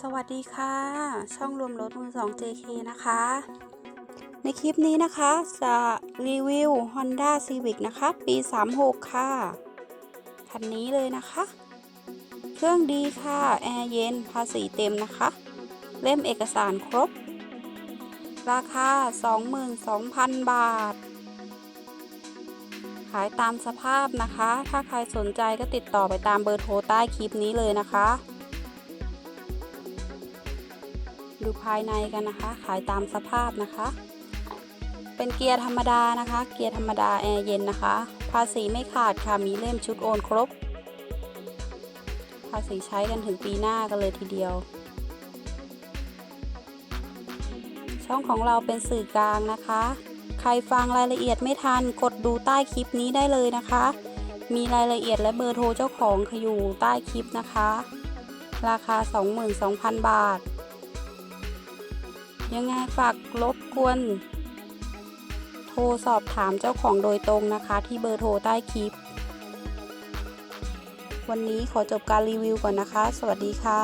สวัสดีค่ะ ช่องรวมรถมือ2 JK นะคะ ในคลิปนี้นะคะ จะรีวิว Honda Civic นะคะ ปี 36 ค่ะ คันนี้เลยนะคะ เครื่องดีค่ะ แอร์เย็น ภาษีเต็มนะคะ เล่มเอกสารครบ ราคา 22,000 บาท ขายตามสภาพนะคะ ถ้าใครสนใจก็ติดต่อไปตามเบอร์โทรใต้คลิปนี้เลยนะคะ ดูภายในกันนะคะ ขายตามสภาพนะคะ เป็นเกียร์ธรรมดานะคะ เกียร์ธรรมดาแอร์เย็นนะคะ ภาษีไม่ขาดค่ะ มีเล่มชุดโอนครบ ภาษีใช้กันถึงปีหน้ากันเลยทีเดียว ช่องของเราเป็นสื่อกลางนะคะ ใครฟังรายละเอียดไม่ทัน กดดูใต้คลิปนี้ได้เลยนะคะ มีรายละเอียดและเบอร์โทรเจ้าของอยู่ใต้คลิปนะคะราคา 22,000 บาท ยังไงฝากรบกวน โทรสอบถามเจ้าของโดยตรงนะคะ ที่เบอร์โทรใต้คลิป วันนี้ขอจบการรีวิวก่อนนะคะ สวัสดีค่ะ